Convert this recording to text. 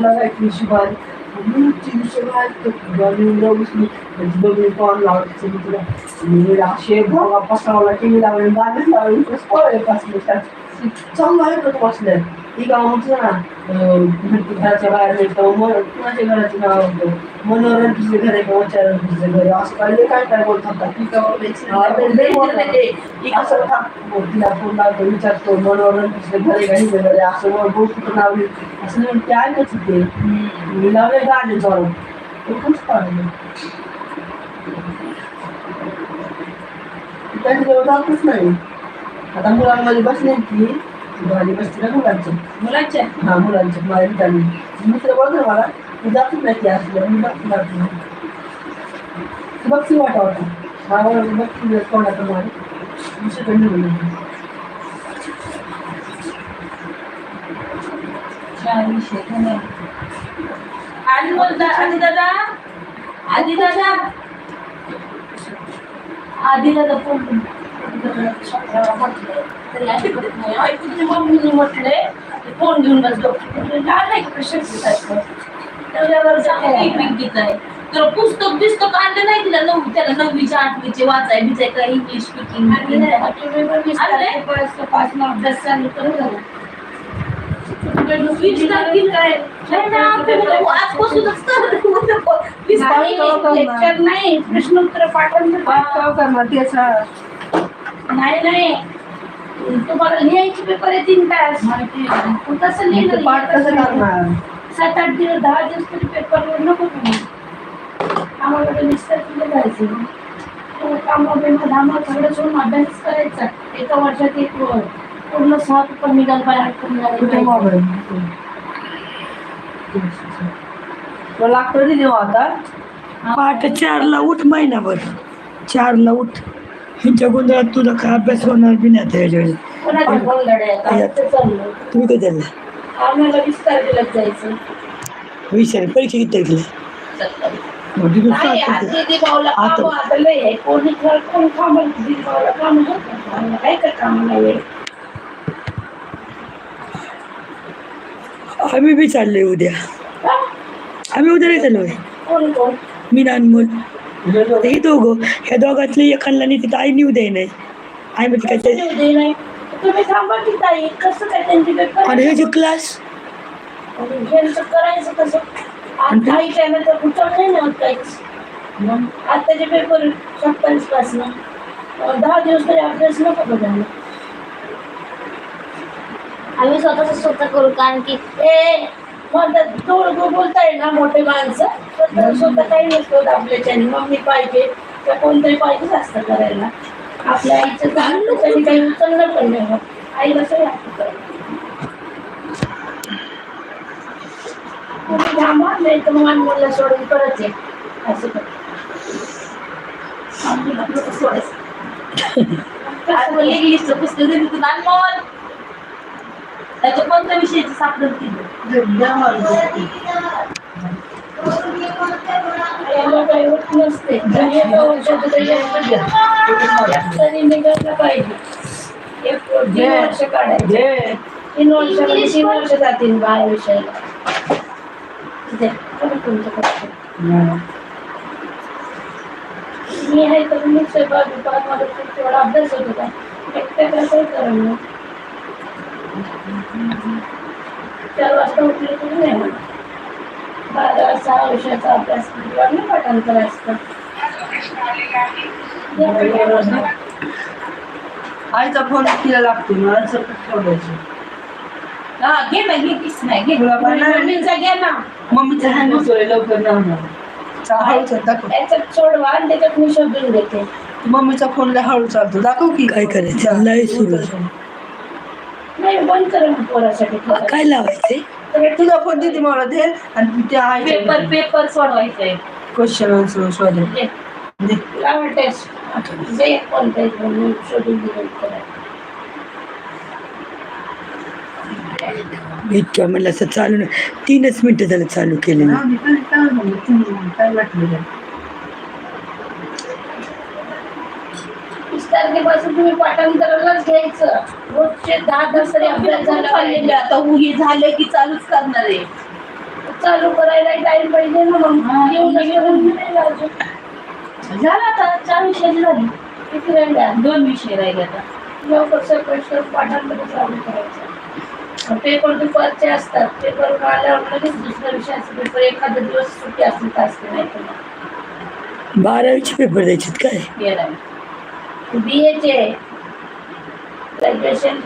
लागायची शिवाय ती शिवाय बघून कॉल लावायची तुला मी असे भावा पसावला टी व्ही लावले गाणं लावले पळले बसले चांगलं आहे का बसले ती गाव म्हणतो घराच्या बाहेर मिळतं कुणाच्या घराचं नाव होतं. मनोरंजनचे घर आहे का? वचारंजनचे घर असं काय काय काय बोलतात ती हा, ते ते. ती असं का? मग तिला फोन लावतो विचारतो मनोरंजनचे घर आहे का? हिचं घर आहे. असं नाव लिहितो. असं नाही ते ऐकत होते मी लावले गाणे चालू ते खूप पाहिजे त्यांच्याजवळ जातच नाही. आता मुलांमध्ये बसले की भाजी बसते ना मुलांची? मुलांच्या हा मुलांच्या माझ्या ठिकाणी मित्र बोलतो मला मी जातच नाही ती असलं मी बघती जात नाही ती बघती वाटा होता मला मी बघती कोणाचं मला. दुसरीकडे निघून गेली. चार विषय झाले. आधी बोलता आधी दादा. आधी दादा आधी दादा फोन मम्मीने म्हटले फोन घेऊन बसलो नाही गीत आहे तर पुस्तक बिस्तक आणलं नाही. तिला नऊ त्याला नववीच्या आठवीचे वाचाय बिचाय का इंग्लिश स्पीकिंग पाच अभ्यास चालू करू झाला वीस तारखेला आहे. नाही ना, आपल्याला आजपासूनच तर वीस तारखेला लेक्चर नाही प्रश्नोत्तर पाठांतर काय काय करणार त्याचा नाही नाही. तुम्हाला लिहायचे पेपर आहे तीन तास माहिती आहे. मग कसं ते पाठ कसं लिहिलं? करणार? सात आठ दिवस दहा दिवस तरी पेपरवर नको आम्हाला जायचं. सगळं सोडून अभ्यास करायचा. एका वर्षात एक पूर्ण सहा पेपर निघाल आठ लागतो देऊ आता. पहाटे चारला उठ महिनाभर. चारला उठ. ह्यांच्या गोंधळात तुझा काय अभ्यास होणार बी नाही आता चाललं तुम्ही कधी चालला वीस विचार परीक्षा किती तारखेला आता. काय आम्ही बी चाललोय उद्या? आम्ही उद्या नाही चाललोय मी ना अनमोल आता हे दोघं ह्या दोघातले नाही तिथं आई निऊ दे नाही आई म्हणजे काय तुम्ही थांबा की ताई कसं काय त्यांची पेपर आणि ह्याचे क्लास यांचं करायचं कसं? आता आई कुठं नाही ना काहीच आताचे पेपर सत्तावीसपासून दहा दिवस तरी अभ्यास नको बघायला आम्ही स्वतःच स्वतः करू कारण की ए म्हणतात थोडं बोलताय ना मोठे माणसं तर स्वतः काही नसतो आपल्याच्याने मम्मी पाहिजे तर कोणतरी पाहिजेच असतं करायला. आपल्या आईचं काम त्यांनी काही उचललं पण नाही आईला सगळं. तुम्ही थांबा नाही तर मग अनमोलला सोडून परत ये. असं कर. सोडायचं. पुस्तक त्याच्या कोणत्या विषयाची सापडत ती काही होत? नसते तरी निघायला पाहिजे एक तीन वर्ष काढायचे तीन तीन वर्ष जातील बाया विषयाला मी आहे तर मी स्वयंपाक बिपाक मला खूप थोडा अभ्यास होत होता. एकट्या कसं करेल चार वाजता उठले तरी नाही म्हणत. बारा सहा वर्षाचा अभ्यास असतं. आईचा फोन तिला लागतो मला सतत ठेवायचं हा घे ना घे किस नाही घे. मम्मीचा घ्या ना. मम्मीचा हँड उचलले लवकर होणार. याच्यात सोडवा आणि त्याच्यात मी शोधून मम्मीचा फोन लय हळू चालतो. दाखव की. काय करायचं? लय सुरू. नाही बंद करा ना पोरासाठी काय लावायचे? तर तुझा फोन दिदी मला दे आणि त्या आहे पेपर पेपर सोडवायचंय क्वेश्चन आन्सर शोधे दे. दे. लावा टेस्ट जे कोणता एक मी शोधून दिलं करा इतक्या म्हणलं असं चालू नाही. तीनच मिनिटं झालं चालू हा, मी पण काय म्हणलं, तुम्ही काय वाटलं वीस तारखेपासून तुम्ही पाठांतरालाच घ्यायचं. रोजचे दहा तास तरी अभ्यास झाला चाललेलं पाहिजे. आता उ- हे झालं की चालूच करणार आहे. चालू करायला टाइम पाहिजे ना मग. हा, येऊन मी अजून झालं आता चार विषय झाले. किती राहिल्या? दोन विषय राहिले आता. लवकर सकाळी पाठांमध्ये चालू करायचं. पेपर दुपारचे असतात. पेपर आल्यावर लगेच दुसऱ्या विषयाचे पेपर एखादा दिवस सुट्टी असली तर असते नाही तर बारावीचे पेपर द्यायचे काय? बी एचे vibration